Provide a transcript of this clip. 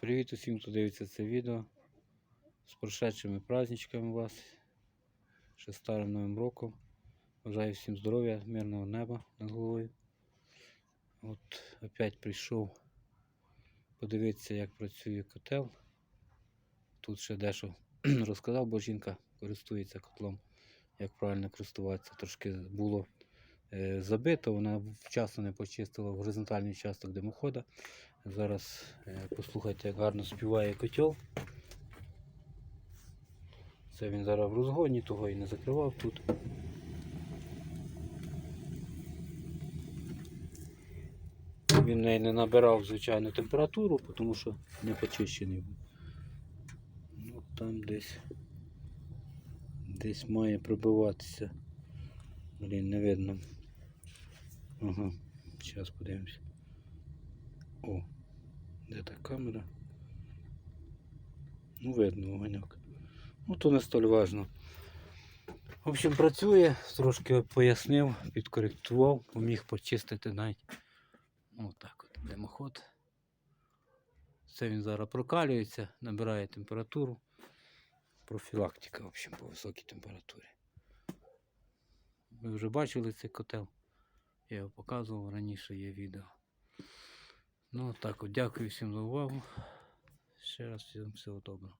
Привіт усім, хто дивиться це відео. З прошедшими праздничками вас. Ще старим новим роком. Бажаю всім здоров'я, мирного неба над головою. От опять прийшов подивитися, як працює котел. Тут ще дещо розказав, бо жінка користується котлом, як правильно користуватися. Трошки було забито, вона вчасно не почистила в горизонтальний участок димохода. Зараз е, послухайте, як гарно співає котел. Це він зараз в розгоні, того і не закривав тут. Він не набирав звичайну температуру, тому що не почищений був. Ну там десь десь має пробиватися. Блін, не видно. Ага, зараз подивимось. О, де та камера? Ну, видно огоньок. Ну, то не столь важно. В общем, працює, трошки пояснив, підкоректував, поміг почистити навіть. Отак от димоход. Це він зараз прокалюється, набирає температуру. Профілактика, в общем, по високій температурі. Ви вже бачили цей котел. Я його показував раніше є відео. Ну так дякую всім за увагу. Ще раз всім всього доброго.